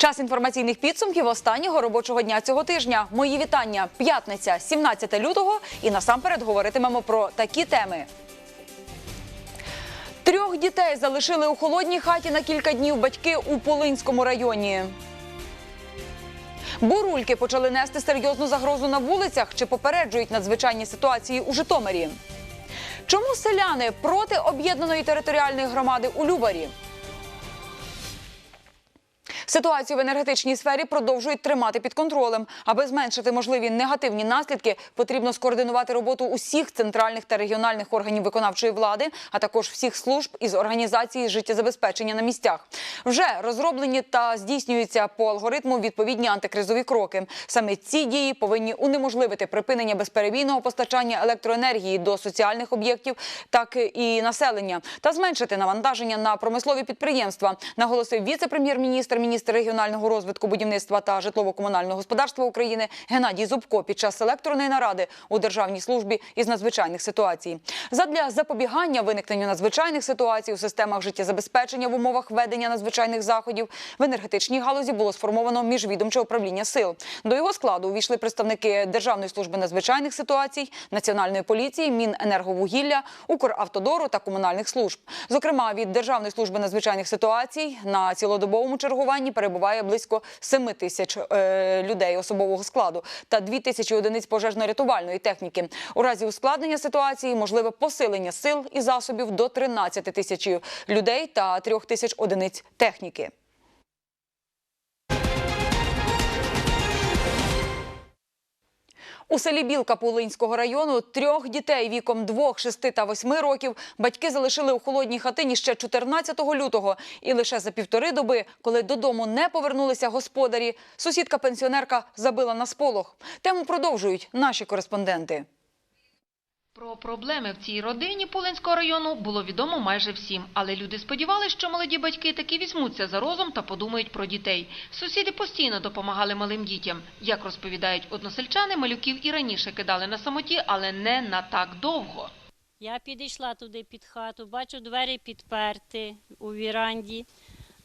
Час інформаційних підсумків останнього робочого дня цього тижня. Мої вітання. П'ятниця, 17 лютого. І насамперед говоритимемо про такі теми. Трьох дітей залишили у холодній хаті на кілька днів батьки у Полинському районі. Бурульки почали нести серйозну загрозу на вулицях чи попереджують надзвичайні ситуації у Житомирі. Чому селяни проти об'єднаної територіальної громади у Любарі? Ситуацію в енергетичній сфері продовжують тримати під контролем. Аби зменшити можливі негативні наслідки, потрібно скоординувати роботу усіх центральних та регіональних органів виконавчої влади, а також всіх служб із організації життєзабезпечення на місцях. Вже розроблені та здійснюються по алгоритму відповідні антикризові кроки. Саме ці дії повинні унеможливити припинення безперебійного постачання електроенергії до соціальних об'єктів, так і населення, та зменшити навантаження на промислові підприємства, наголосив віце-прем'єр-міністр, міністр регіонального розвитку, будівництва та житлово-комунального господарства України Геннадій Зубко під час електронної наради у Державній службі із надзвичайних ситуацій. Задля запобігання виникненню надзвичайних ситуацій у системах життєзабезпечення в умовах ведення надзвичайних заходів в енергетичній галузі було сформовано міжвідомче управління сил. До його складу увійшли представники Державної служби надзвичайних ситуацій, Національної поліції, Міненерговугілля, Укравтодору та комунальних служб. Зокрема, від Державної служби надзвичайних ситуацій на цілодобовому чергуванні перебуває близько 7 тисяч е, людей особового складу та 2 тисячі одиниць пожежно-рятувальної техніки. У разі ускладнення ситуації можливе посилення сил і засобів до 13 тисяч людей та 3 тисяч одиниць техніки. У селі Білка Пулинського району трьох дітей віком 2, 6 та 8 років батьки залишили у холодній хатині ще 14 лютого. І лише за півтори доби, коли додому не повернулися господарі, сусідка-пенсіонерка забила на сполох. Тему продовжують наші кореспонденти. Про проблеми в цій родині Пулинського району було відомо майже всім, але люди сподівалися, що молоді батьки таки візьмуться за розум та подумають про дітей. Сусіди постійно допомагали малим дітям. Як розповідають односельчани, малюків і раніше кидали на самоті, але не на так довго. Я підійшла туди під хату, бачу двері підперті у віранді.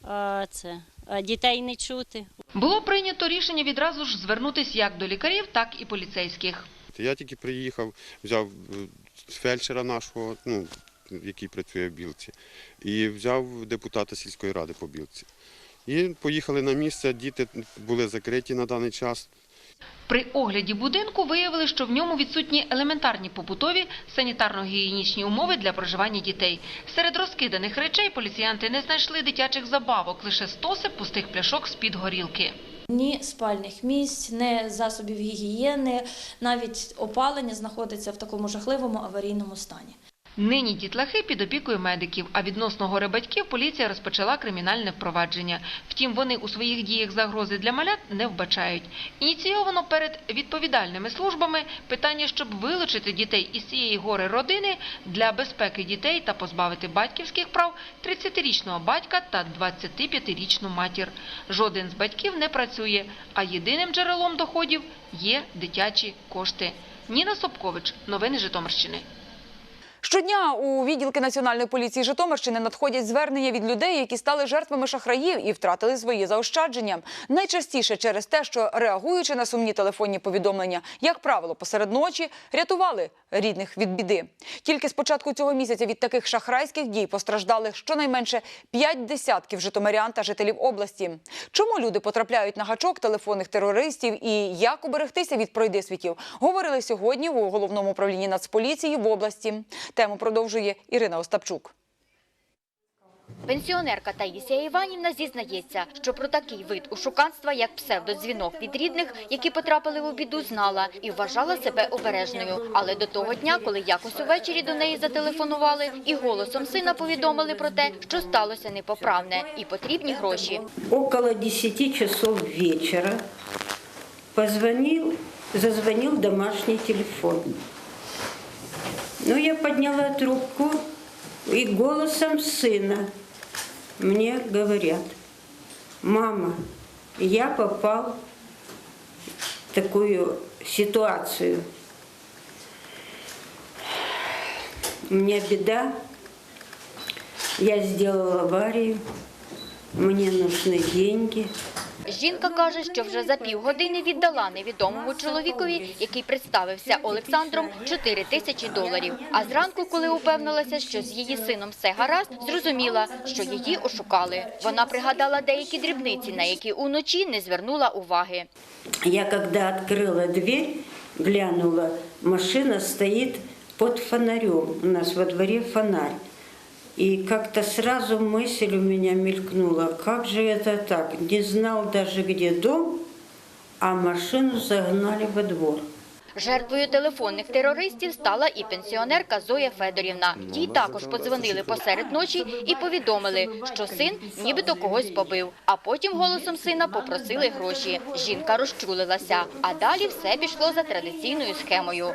А, це, а дітей не чути. Було прийнято рішення відразу ж звернутися як до лікарів, так і поліцейських. Я тільки приїхав, взяв е, фельдшера нашого, ну, який працює в Білці, і взяв депутата сільської ради по Білці. І поїхали на місце, діти були закриті на даний час. При огляді будинку виявили, що в ньому відсутні елементарні побутові санітарно-гігієнічні умови для проживання дітей. Серед розкиданих речей поліціянти не знайшли дитячих забавок, лише стоси пустих пляшок з-під горілки. Ні спальних місць, ні засобів гігієни, навіть опалення знаходиться в такому жахливому аварійному стані. Нині дітлахи під опікою медиків, а відносно горе батьків поліція розпочала кримінальне впровадження. Втім, вони у своїх діях загрози для малят не вбачають. Ініційовано перед відповідальними службами питання, щоб вилучити дітей із цієї гори родини для безпеки дітей та позбавити батьківських прав 30-річного батька та 25-річну матір. Жоден з батьків не працює, а єдиним джерелом доходів є дитячі кошти. Ніна Собкович, новини Житомирщини. Щодня у відділки Національної поліції Житомирщини надходять звернення від людей, які стали жертвами шахраїв і втратили свої заощадження. Найчастіше через те, що реагуючи на сумні телефонні повідомлення, як правило, посеред ночі рятували рідних від біди. Тільки з початку цього місяця від таких шахрайських дій постраждали щонайменше п'ять десятків житомирян та жителів області. Чому люди потрапляють на гачок телефонних терористів і як уберегтися від пройдисвітів, говорили сьогодні у головному управлінні Нацполіції в області. Тему продовжує Ірина Остапчук. Пенсіонерка Таїсія Іванівна зізнається, що про такий вид ушуканства, як псевдодзвінок від рідних, які потрапили у біду, знала і вважала себе обережною. Але до того дня, коли якось увечері до неї зателефонували і голосом сина повідомили про те, що сталося непоправне і потрібні гроші. Около 10 часов вечера позвонил, зазвонил домашний телефон. Ну, я подняла трубку, и голосом сына мне говорят, мама, я попал в такую ситуацию. У меня беда, я сделала аварию, мне нужны деньги, Жінка каже, що вже за півгодини віддала невідомому чоловікові, який представився Олександром, 4 тисячі доларів. А зранку, коли упевнилася, що з її сином все гаразд, зрозуміла, що її ошукали. Вона пригадала деякі дрібниці, на які уночі не звернула уваги. Я когда открыла дверь, глянула, машина стоит под фонарем. У нас во дворе фонарь. И как-то сразу мысль у меня мелькнула, как же это так? Не знал даже, где дом, а машину загнали во двор. Жертвою телефонних терористів стала і пенсіонерка Зоя Федорівна. Їй також подзвонили посеред ночі і повідомили, що син нібито когось побив. А потім голосом сина попросили гроші. Жінка розчулилася, а далі все пішло за традиційною схемою.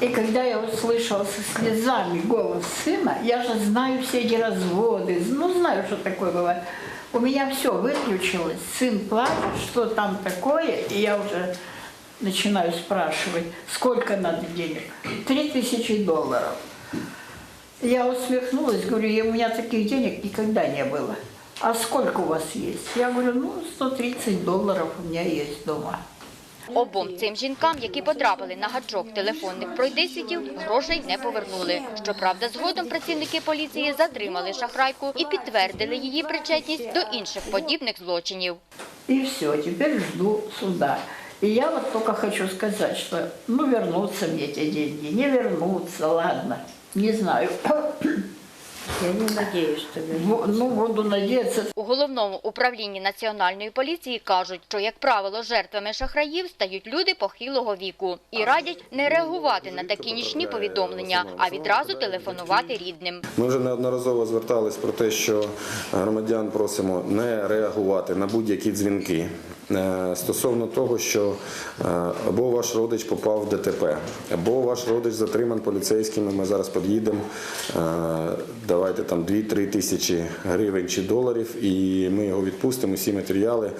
И когда я услышала со слезами голос сына, я же знаю все эти разводы, ну знаю, что такое бывает. У меня все выключилось, сын плачет, что там такое, и я уже начинаю спрашивать, сколько надо денег? Три тысячи долларов. Я усмехнулась, говорю, «И у меня таких денег никогда не было. А сколько у вас есть? Я говорю, ну, 130 долларов у меня есть дома. Обом цим жінкам, які потрапили на гачок телефонних пройдисвітів, грошей не повернули. Щоправда, згодом працівники поліції затримали шахрайку і підтвердили її причетність до інших подібних злочинів. И все, теперь жду суда. И я вот только хочу сказать, что ну вернутся мне эти деньги, не вернутся, ладно, не знаю. Я не надеюсь, что Бу- Ну, буду надеяться, У головному управлінні національної поліції кажуть, що, як правило, жертвами шахраїв стають люди похилого віку і радять не реагувати на такі нічні повідомлення, а відразу телефонувати рідним. Ми вже неодноразово звертались про те, що громадян просимо не реагувати на будь-які дзвінки. Е, Стосовно того, що е, або ваш родич попав в ДТП, або ваш родич затриман поліцейськими, ми зараз під'їдемо, е, давайте там 2-3 тисячі гривень чи доларів, і ми його відпустимо, всі матеріали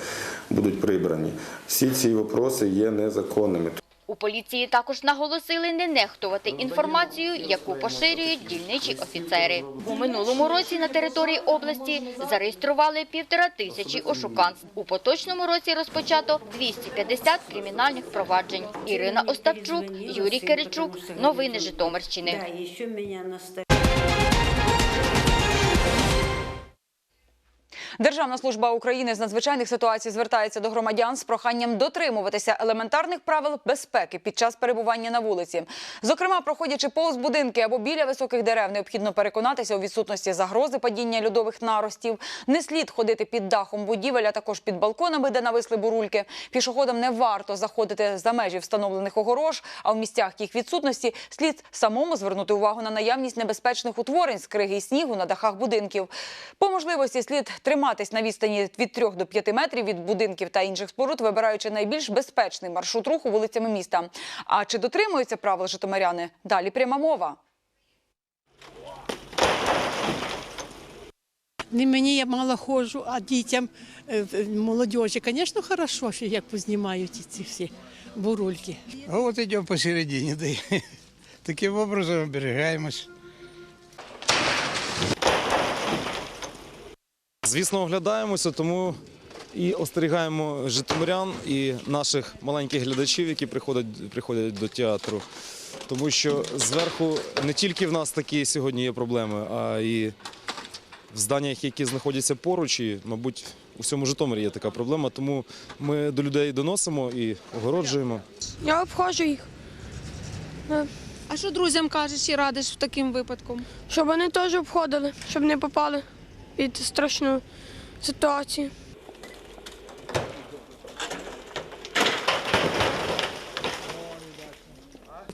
будуть прибрані. Всі ці вопроси є незаконними. У поліції також наголосили не нехтувати інформацію, яку поширюють дільничі офіцери. У минулому році на території області зареєстрували півтора тисячі ошуканств. У поточному році розпочато 250 кримінальних проваджень. Ірина Остапчук, Юрій Киричук. Новини Житомирщини. Державна служба України з надзвичайних ситуацій звертається до громадян з проханням дотримуватися елементарних правил безпеки під час перебування на вулиці. Зокрема, проходячи повз будинки або біля високих дерев, необхідно переконатися у відсутності загрози падіння льодових наростів. Не слід ходити під дахом будівель, а також під балконами, де нависли бурульки. Пішоходам не варто заходити за межі встановлених огорож, а в місцях їх відсутності слід самому звернути увагу на наявність небезпечних утворень з криги і снігу на дахах будинків. По можливості слід триматись на відстані від 3 до 5 метрів від будинків та інших споруд, вибираючи найбільш безпечний маршрут руху вулицями міста. А чи дотримуються правил житомиряни? Далі пряма мова. Не мені я мало ходжу, а дітям, е, в- молодіжі, звісно, хорошо, що як познімають ці всі бурульки. А вот идем посередине, да таким образом оберегаемость. Звісно, оглядаємося, тому і остерігаємо житомирян і наших маленьких глядачів, які приходять, приходять до театру. Тому що зверху не тільки в нас такі сьогодні є проблеми, а і в зданнях, які знаходяться поруч, і, мабуть, у всьому Житомирі є така проблема. Тому ми до людей доносимо і огороджуємо. Я обходжу їх, А що друзям кажеш і радиш в таким випадку? щоб вони теж обходили, щоб не попали під страшну ситуацію.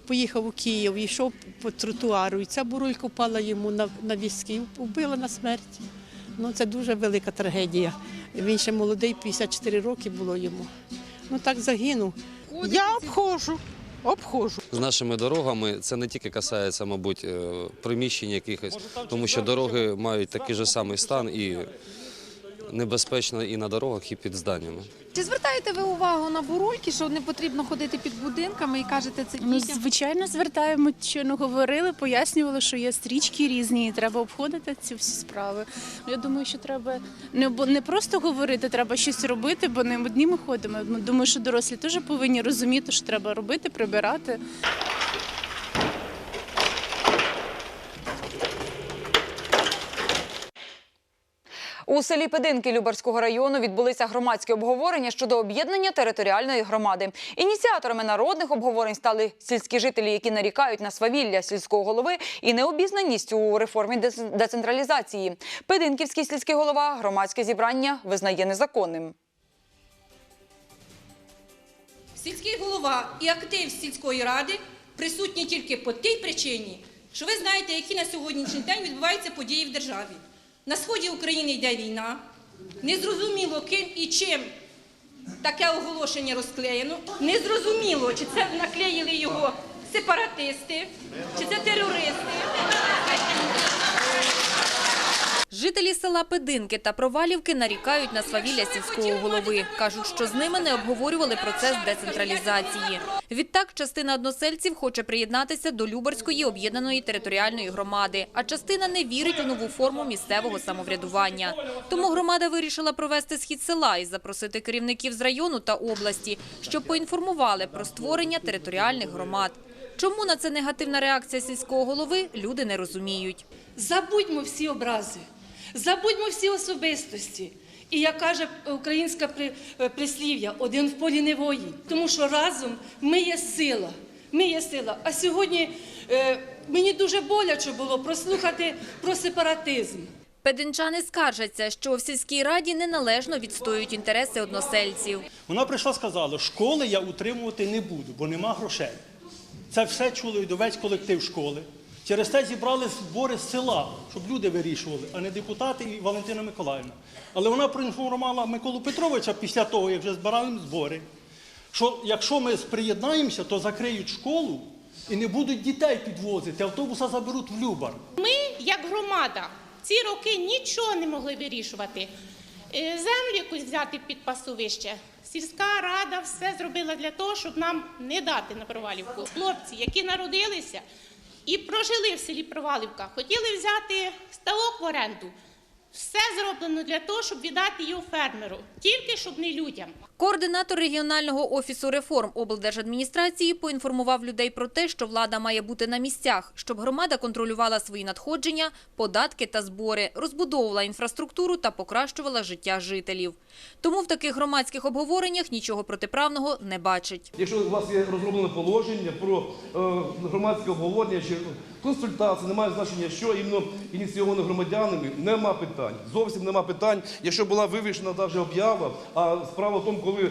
Поїхав у Київ, йшов по тротуару, і ця бурулька впала йому на, на візки, вбила на смерть. Ну, це дуже велика трагедія. Він ще молодий, 54 роки було йому. Ну так загинув. Я обходжу, обходжу. З нашими дорогами це не тільки касається, мабуть, е, приміщень якихось, тому що дороги мають такий же самий стан і небезпечно і на дорогах, і під зданнями. Чи звертаєте ви увагу на бурульки, що не потрібно ходити під будинками і кажете це Ну, дітям? звичайно, звертаємо, щойно говорили, пояснювали, що є стрічки різні, і треба обходити ці всі справи. Ну, Я думаю, що треба не, не просто говорити, треба щось робити, бо не одні ми ходимо. Ну, Думаю, що дорослі теж повинні розуміти, що треба робити, прибирати. У селі Пединки Любарського району відбулися громадські обговорення щодо об'єднання територіальної громади. Ініціаторами народних обговорень стали сільські жителі, які нарікають на свавілля сільського голови і необізнаність у реформі децентралізації. Пединківський сільський голова громадське зібрання визнає незаконним. Сільський голова і актив сільської ради присутні тільки по тій причині, що ви знаєте, які на сьогоднішній день відбуваються події в державі. На сході України йде війна, незрозуміло ким і чим таке оголошення розклеєно. Незрозуміло, чи це наклеїли його сепаратисти, чи це терористи. Жителі села Пединки та Провалівки нарікають на свавілля сільського голови. Кажуть, що з ними не обговорювали процес децентралізації. Відтак, частина односельців хоче приєднатися до Любарської об'єднаної територіальної громади, а частина не вірить у нову форму місцевого самоврядування. Тому громада вирішила провести схід села і запросити керівників з району та області, щоб поінформували про створення територіальних громад. Чому на це негативна реакція сільського голови, люди не розуміють. Забудьмо всі образи, забудьмо всі особистості. І як каже українське при- е, прислів'я, один в полі не воїн. Тому що разом ми є сила. Ми є сила. А сьогодні е, мені дуже боляче було прослухати про сепаратизм. Пединчани скаржаться, що в сільській раді неналежно відстоюють інтереси односельців. Вона прийшла сказала, школи я утримувати не буду, бо нема грошей. Це все чули до весь колектив школи. Через те зібрали збори з села, щоб люди вирішували, а не депутати і Валентина Миколаївна. Але вона проінформувала Миколу Петровича після того, як вже збирали збори, що якщо ми приєднаємося, то закриють школу і не будуть дітей підвозити, автобуса заберуть в Любар. Ми, як громада, ці роки нічого не могли вирішувати. Е, Землю якусь взяти під пасовище. Сільська рада все зробила для того, щоб нам не дати на провалівку. Хлопці, які народилися і прожили в селі Провалівка, хотіли взяти ставок в оренду. Все зроблено для того, щоб віддати його фермеру, тільки щоб не людям. Координатор регіонального офісу реформ облдержадміністрації поінформував людей про те, що влада має бути на місцях, щоб громада контролювала свої надходження, податки та збори, розбудовувала інфраструктуру та покращувала життя жителів. Тому в таких громадських обговореннях нічого протиправного не бачить. Якщо у вас є розроблене положення про е, громадське обговорення чи консультації, немає значення, що іменно ініційовано громадянами, нема питань. Зовсім нема питань. Якщо була вивішена навіть об'ява, а справа в тому, коли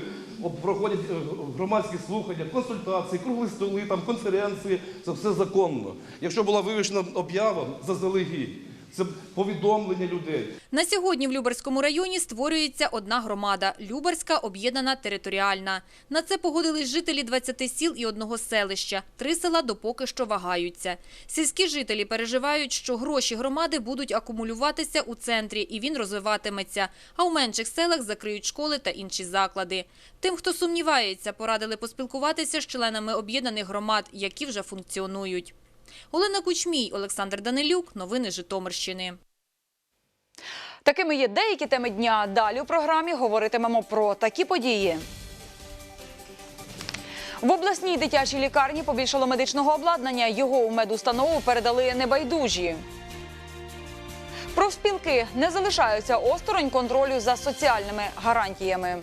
проходять е, громадські слухання, консультації, круглі столи, там конференції, це все законно. Якщо була вивішена об'ява заздалегідь, це повідомлення людей. На сьогодні в Любарському районі створюється одна громада – Любарська об'єднана територіальна. На це погодились жителі 20 сіл і одного селища. Три села допоки що вагаються. Сільські жителі переживають, що гроші громади будуть акумулюватися у центрі і він розвиватиметься, а у менших селах закриють школи та інші заклади. Тим, хто сумнівається, порадили поспілкуватися з членами об'єднаних громад, які вже функціонують. Олена Кучмій, Олександр Данилюк. Новини Житомирщини. Такими є деякі теми дня. Далі у програмі говоритимемо про такі події. В обласній дитячій лікарні побільшало медичного обладнання. Його у медустанову передали небайдужі. Профспілки не залишаються осторонь контролю за соціальними гарантіями.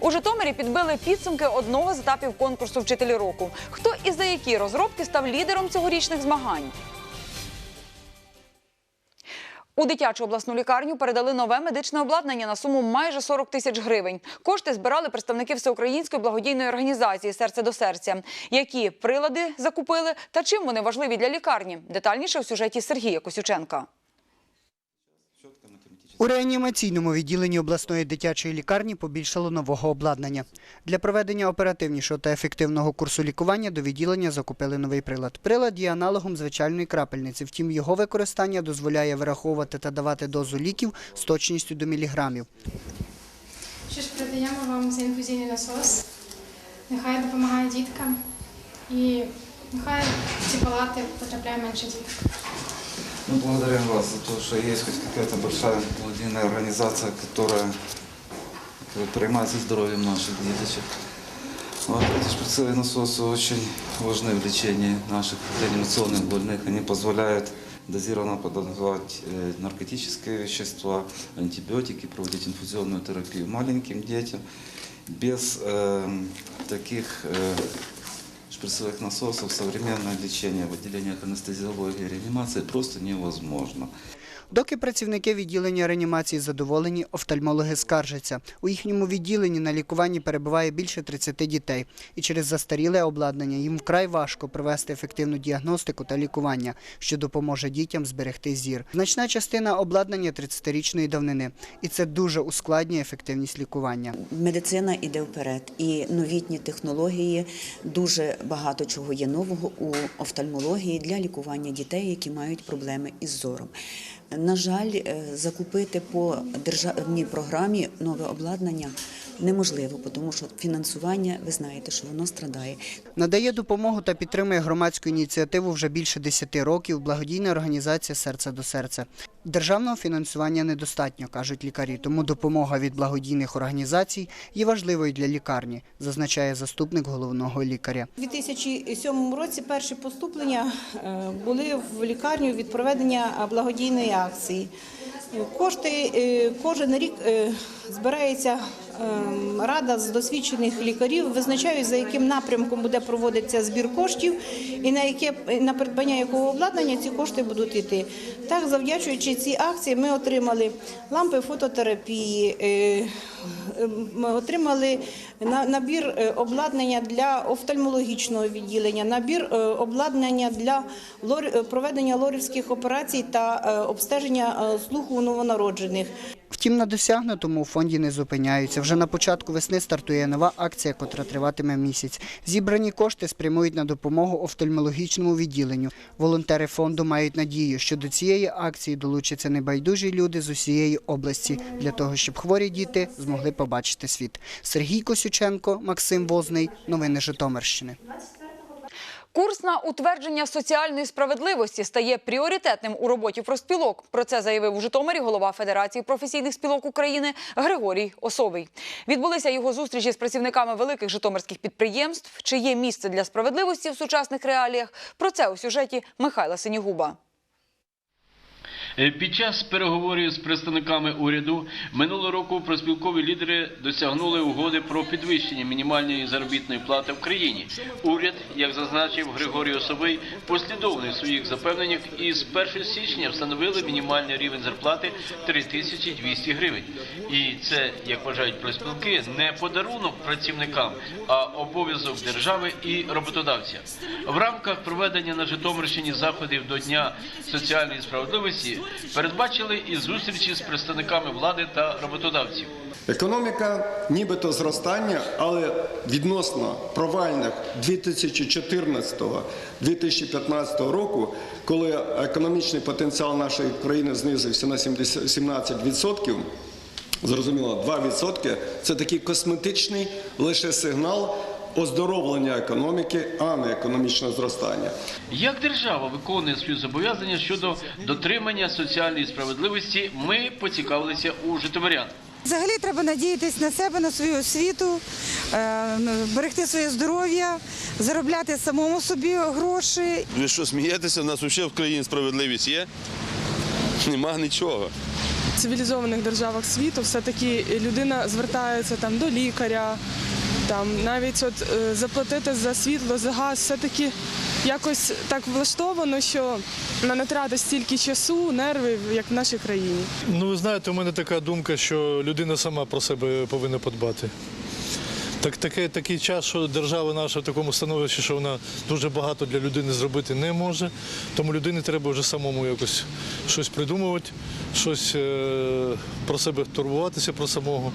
У Житомирі підбили підсумки одного з етапів конкурсу Вчителі року. Хто і за які розробки став лідером цьогорічних змагань? У дитячу обласну лікарню передали нове медичне обладнання на суму майже 40 тисяч гривень. Кошти збирали представники всеукраїнської благодійної організації Серце до серця. Які прилади закупили та чим вони важливі для лікарні? Детальніше у сюжеті Сергія Косюченка. У реанімаційному відділенні обласної дитячої лікарні побільшало нового обладнання. Для проведення оперативнішого та ефективного курсу лікування до відділення закупили новий прилад. Прилад є аналогом звичайної крапельниці, втім його використання дозволяє вираховувати та давати дозу ліків з точністю до міліграмів. Що ж передаємо вам за інфузійний насос. Нехай допомагає діткам і нехай ці палати потрапляє менше діток. Мы благодарим вас за то, что есть хоть какая-то большая благодійная организация, которая, которая принимается здоровьем наших деточек. Вот эти шприцевые насосы очень важны в лечении наших реанимационных больных. Они позволяют дозированно подавать э, наркотические вещества, антибиотики, проводить инфузионную терапию маленьким детям. Без э, таких э, шприцевых насосов современное лечение в отделениях анестезиологии и реанимации просто невозможно. Доки працівники відділення реанімації задоволені, офтальмологи скаржаться. У їхньому відділенні на лікуванні перебуває більше 30 дітей. І через застаріле обладнання їм вкрай важко провести ефективну діагностику та лікування, що допоможе дітям зберегти зір. Значна частина обладнання 30-річної давнини. І це дуже ускладнює ефективність лікування. Медицина йде вперед, і новітні технології дуже багато чого є нового у офтальмології для лікування дітей, які мають проблеми із зором. На жаль, е, закупити по державній програмі нове обладнання неможливо, тому що фінансування, ви знаєте, що воно страдає. Надає допомогу та підтримує громадську ініціативу вже більше 10 років благодійна організація Серце до серця. Державного фінансування недостатньо, кажуть лікарі, тому допомога від благодійних організацій є важливою для лікарні, зазначає заступник головного лікаря. У 2007 році перші поступлення е, були в лікарню від проведення благодійної акції. Кошти е, кожен рік е, збирається рада з досвідчених лікарів, визначають, за яким напрямком буде проводитися збір коштів і на яке на придбання якого обладнання ці кошти будуть йти. Так, завдячуючи цій акції, ми отримали лампи фототерапії, е, е, ми отримали на- набір е, обладнання для офтальмологічного відділення, набір е, обладнання для проведення лорівських операцій та обстеження слуху новонароджених. Втім, на досягнутому у фонді не зупиняються. Вже на початку весни стартує нова акція, котра триватиме місяць. Зібрані кошти спрямують на допомогу офтальмологічному відділенню. Волонтери фонду мають надію, що до цієї акції долучаться небайдужі люди з усієї області для того, щоб хворі діти змогли побачити світ. Сергій Косюченко, Максим Возний. Новини Житомирщини. Курс на утвердження соціальної справедливості стає пріоритетним у роботі профспілок. Про це заявив у Житомирі голова Федерації професійних спілок України Григорій Осовий. Відбулися його зустрічі з працівниками великих житомирських підприємств. Чи є місце для справедливості в сучасних реаліях? Про це у сюжеті Михайла Синігуба. Е, Під час переговорів з представниками уряду минулого року профспілкові лідери досягнули угоди про підвищення мінімальної заробітної плати в країні. Уряд, як зазначив Григорій Осовий, послідовний в своїх запевненнях і з 1 січня встановили мінімальний рівень зарплати 3200 гривень. І це, як вважають профспілки, не подарунок працівникам, а обов'язок держави і роботодавця. В рамках проведення на Житомирщині заходів до Дня соціальної справедливості передбачили і зустрічі з представниками влади та роботодавців. Економіка нібито зростання, але відносно провальних 2014-2015 року, коли економічний потенціал нашої країни знизився на 70 17%, зрозуміло, 2% – це такий косметичний лише сигнал оздоровлення економіки, а не економічного зростання. Як держава виконує свої зобов'язання щодо дотримання соціальної справедливості, ми поцікавилися у житомирян. Взагалі треба надіятись на себе, на свою освіту, е, берегти своє здоров'я, заробляти самому собі гроші. Ви що смієтеся? У нас взагалі в країні справедливість є? Нема нічого. В цивілізованих державах світу все-таки людина звертається там до лікаря, там навіть от е, заплатити за світло, за газ, все-таки якось так влаштовано, що не тратить стільки часу, нервів, як в нашій країні. Ну, ви знаєте, у мене така думка, що людина сама про себе повинна подбати. Так, таке, такий час, що держава наша в такому становищі, що вона дуже багато для людини зробити не може. Тому людині треба вже самому якось щось придумувати, щось е, про себе турбуватися про самого.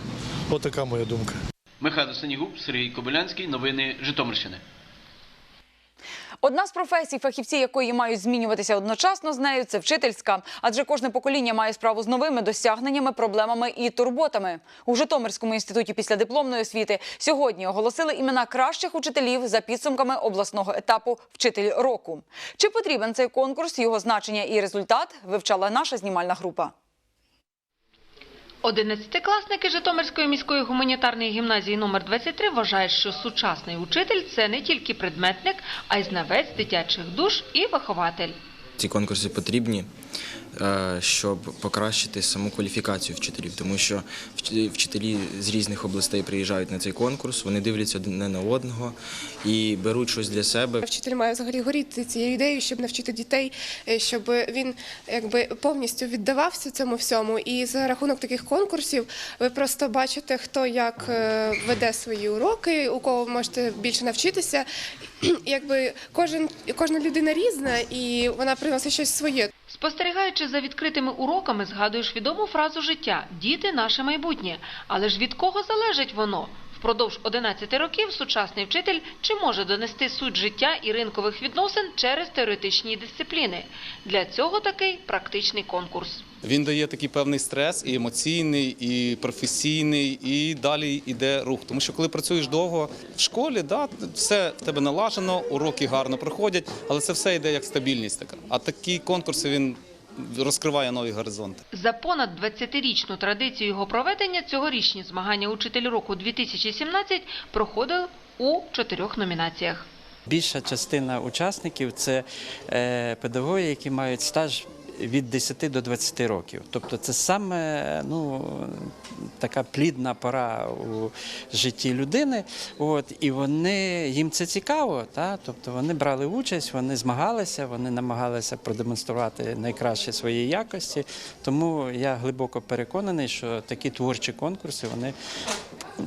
Отака моя думка. Михайло Сенігуб, Сергій Кобилянський. Новини Житомирщини. Одна з професій, фахівці якої мають змінюватися одночасно з нею, це вчительська. Адже кожне покоління має справу з новими досягненнями, проблемами і турботами. У Житомирському інституті післядипломної освіти сьогодні оголосили імена кращих учителів за підсумками обласного етапу Вчитель року. Чи потрібен цей конкурс, його значення і результат вивчала наша знімальна група. Одинадцятикласники Житомирської міської гуманітарної гімназії номер 23 вважають, що сучасний учитель це не тільки предметник, а й знавець дитячих душ і вихователь. Ці конкурси потрібні, щоб покращити саму кваліфікацію вчителів, тому що вчителі з різних областей приїжджають на цей конкурс, вони дивляться один на одного і беруть щось для себе. Вчитель має взагалі горіти цією ідеєю, щоб навчити дітей, е, щоб він якби повністю віддавався цьому всьому. І за рахунок таких конкурсів ви просто бачите, хто як е, веде свої уроки, у кого ви можете більше навчитися. Якби кожен кожна людина різна, і вона приносить щось своє. Спостерігаючи за відкритими уроками, згадуєш відому фразу життя Діти наше майбутнє. Але ж від кого залежить воно? Впродовж 11 років сучасний вчитель чи може донести суть життя і ринкових відносин через теоретичні дисципліни. Для цього такий практичний конкурс. Він дає такий певний стрес, і емоційний, і професійний, і далі йде рух. Тому що коли працюєш довго в школі, да, все в тебе налажено, уроки гарно проходять, але це все йде як стабільність така. А такі конкурси він розкриває нові горизонти. За понад 20-річну традицію його проведення цьогорічні змагання «Учитель року 2017» проходили у чотирьох номінаціях. Більша частина учасників це е, педагоги, які мають стаж від 10 до 20 років. Тобто це саме ну, така плідна пора у житті людини. От, і вони, їм це цікаво. Та? Тобто вони брали участь, вони змагалися, вони намагалися продемонструвати найкраще свої якості. Тому я глибоко переконаний, що такі творчі конкурси вони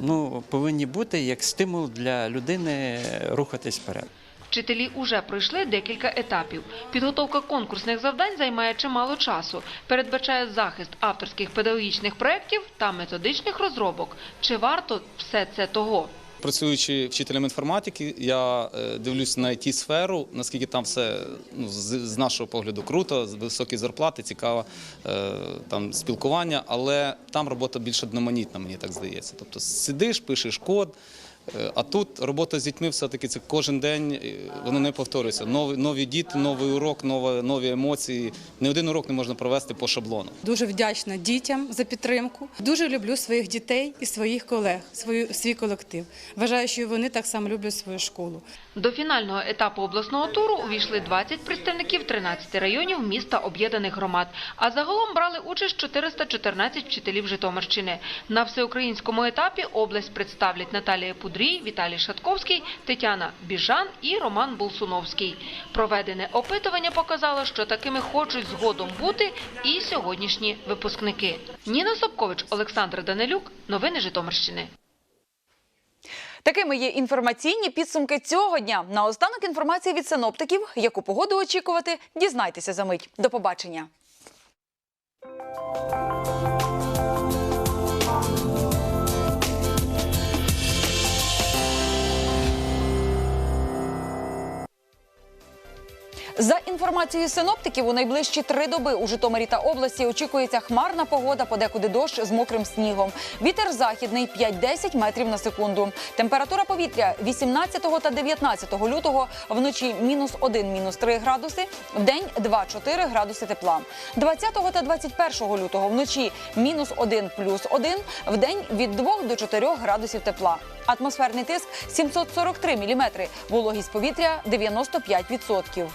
ну, повинні бути як стимул для людини рухатись вперед. Вчителі уже пройшли декілька етапів. Підготовка конкурсних завдань займає чимало часу. Передбачає захист авторських педагогічних проєктів та методичних розробок. Чи варто все це того? Працюючи вчителем інформатики, я е, дивлюсь на it сферу наскільки там все ну, з, нашого погляду круто, високі зарплати, цікаве там спілкування, але там робота більш одноманітна, мені так здається. Тобто сидиш, пишеш код. А тут робота з дітьми все-таки це кожен день, воно не повторюється. Нові, нові діти, новий урок, нові, нові емоції. Не один урок не можна провести по шаблону. Дуже вдячна дітям за підтримку. Дуже люблю своїх дітей і своїх колег, свою свій колектив. Вважаю, що вони так само люблять свою школу. До фінального етапу обласного туру увійшли 20 представників 13 районів міста об'єднаних громад. А загалом брали участь 414 вчителів Житомирщини. На всеукраїнському етапі область представлять Наталія Пудрій, Віталій Шатковський, Тетяна Біжан і Роман Булсуновський. Проведене опитування показало, що такими хочуть згодом бути і сьогоднішні випускники. Ніна Собкович, Олександр Данилюк. Новини Житомирщини. Такими є інформаційні підсумки цього дня. Наостанок інформація від синоптиків. Яку погоду очікувати, дізнайтеся за мить. До побачення. За інформацією синоптиків, у найближчі три доби у Житомирі та області очікується хмарна погода, подекуди дощ з мокрим снігом. Вітер західний 5-10 метрів на секунду. Температура повітря 18 та 19 лютого вночі мінус 1, мінус 3 градуси, вдень 2-4 градуси тепла. 20 та 21 лютого вночі мінус 1, плюс 1, вдень від 2 до 4 градусів тепла. Атмосферний тиск 743 міліметри, вологість повітря 95%.